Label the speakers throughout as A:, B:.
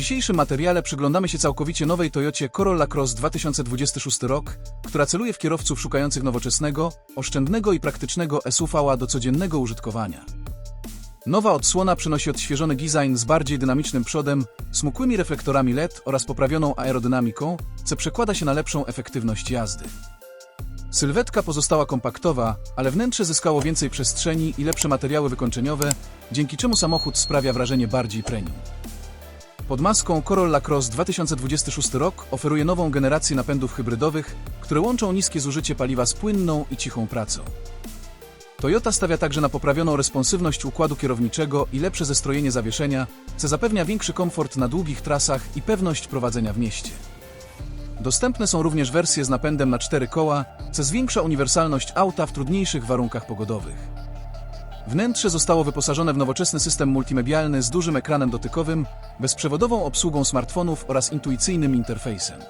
A: dzisiejszym materiale przyglądamy się całkowicie nowej Toyocie Corolla Cross 2026 rok, która celuje w kierowców szukających nowoczesnego, oszczędnego i praktycznego SUV-a do codziennego użytkowania. Nowa odsłona przynosi odświeżony design z bardziej dynamicznym przodem, smukłymi reflektorami LED oraz poprawioną aerodynamiką, co przekłada się na lepszą efektywność jazdy. Sylwetka pozostała kompaktowa, ale wnętrze zyskało więcej przestrzeni i lepsze materiały wykończeniowe, dzięki czemu samochód sprawia wrażenie bardziej premium. Pod maską Corolla Cross 2026 rok oferuje nową generację napędów hybrydowych, które łączą niskie zużycie paliwa z płynną i cichą pracą. Toyota stawia także na poprawioną responsywność układu kierowniczego i lepsze zestrojenie zawieszenia, co zapewnia większy komfort na długich trasach i pewność prowadzenia w mieście. Dostępne są również wersje z napędem na cztery koła, co zwiększa uniwersalność auta w trudniejszych warunkach pogodowych. Wnętrze zostało wyposażone w nowoczesny system multimedialny z dużym ekranem dotykowym, bezprzewodową obsługą smartfonów oraz intuicyjnym interfejsem.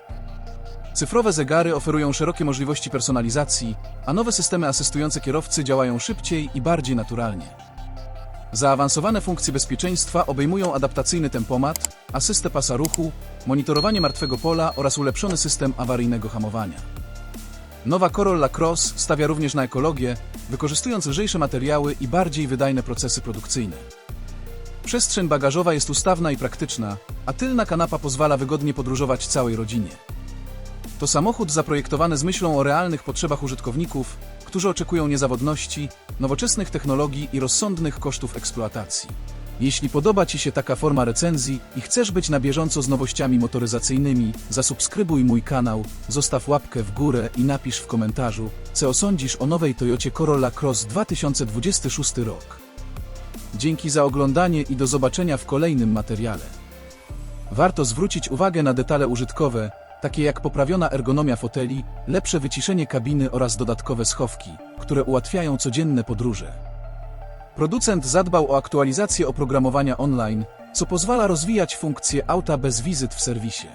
A: Cyfrowe zegary oferują szerokie możliwości personalizacji, a nowe systemy asystujące kierowcy działają szybciej i bardziej naturalnie. Zaawansowane funkcje bezpieczeństwa obejmują adaptacyjny tempomat, asystę pasa ruchu, monitorowanie martwego pola oraz ulepszony system awaryjnego hamowania. Nowa Corolla Cross stawia również na ekologię, wykorzystując lżejsze materiały i bardziej wydajne procesy produkcyjne. Przestrzeń bagażowa jest ustawna i praktyczna, a tylna kanapa pozwala wygodnie podróżować całej rodzinie. To samochód zaprojektowany z myślą o realnych potrzebach użytkowników, którzy oczekują niezawodności, nowoczesnych technologii i rozsądnych kosztów eksploatacji. Jeśli podoba Ci się taka forma recenzji i chcesz być na bieżąco z nowościami motoryzacyjnymi, zasubskrybuj mój kanał, zostaw łapkę w górę i napisz w komentarzu, co sądzisz o nowej Toyocie Corolla Cross 2026 rok. Dzięki za oglądanie i do zobaczenia w kolejnym materiale. Warto zwrócić uwagę na detale użytkowe, takie jak poprawiona ergonomia foteli, lepsze wyciszenie kabiny oraz dodatkowe schowki, które ułatwiają codzienne podróże. Producent zadbał o aktualizację oprogramowania online, co pozwala rozwijać funkcje auta bez wizyt w serwisie.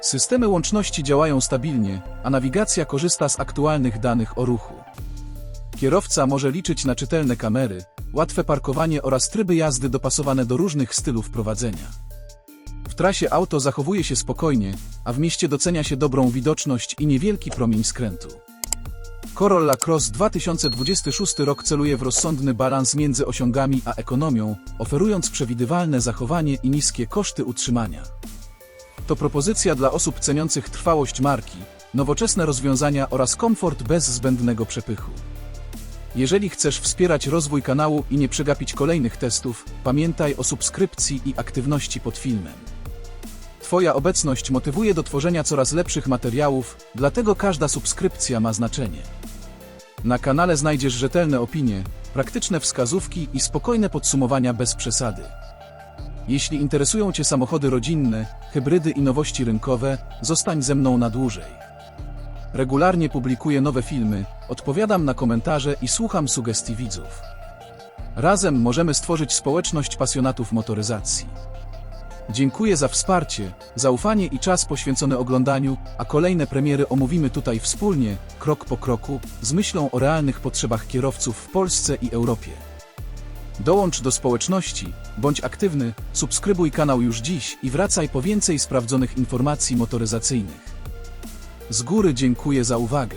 A: Systemy łączności działają stabilnie, a nawigacja korzysta z aktualnych danych o ruchu. Kierowca może liczyć na czytelne kamery, łatwe parkowanie oraz tryby jazdy dopasowane do różnych stylów prowadzenia. W trasie auto zachowuje się spokojnie, a w mieście docenia się dobrą widoczność i niewielki promień skrętu. Corolla Cross 2026 rok celuje w rozsądny balans między osiągami a ekonomią, oferując przewidywalne zachowanie i niskie koszty utrzymania. To propozycja dla osób ceniących trwałość marki, nowoczesne rozwiązania oraz komfort bez zbędnego przepychu. Jeżeli chcesz wspierać rozwój kanału i nie przegapić kolejnych testów, pamiętaj o subskrypcji i aktywności pod filmem. Twoja obecność motywuje do tworzenia coraz lepszych materiałów, dlatego każda subskrypcja ma znaczenie. Na kanale znajdziesz rzetelne opinie, praktyczne wskazówki i spokojne podsumowania bez przesady. Jeśli interesują Cię samochody rodzinne, hybrydy i nowości rynkowe, zostań ze mną na dłużej. Regularnie publikuję nowe filmy, odpowiadam na komentarze i słucham sugestii widzów. Razem możemy stworzyć społeczność pasjonatów motoryzacji. Dziękuję za wsparcie, zaufanie i czas poświęcony oglądaniu, a kolejne premiery omówimy tutaj wspólnie, krok po kroku, z myślą o realnych potrzebach kierowców w Polsce i Europie. Dołącz do społeczności, bądź aktywny, subskrybuj kanał już dziś i wracaj po więcej sprawdzonych informacji motoryzacyjnych. Z góry dziękuję za uwagę.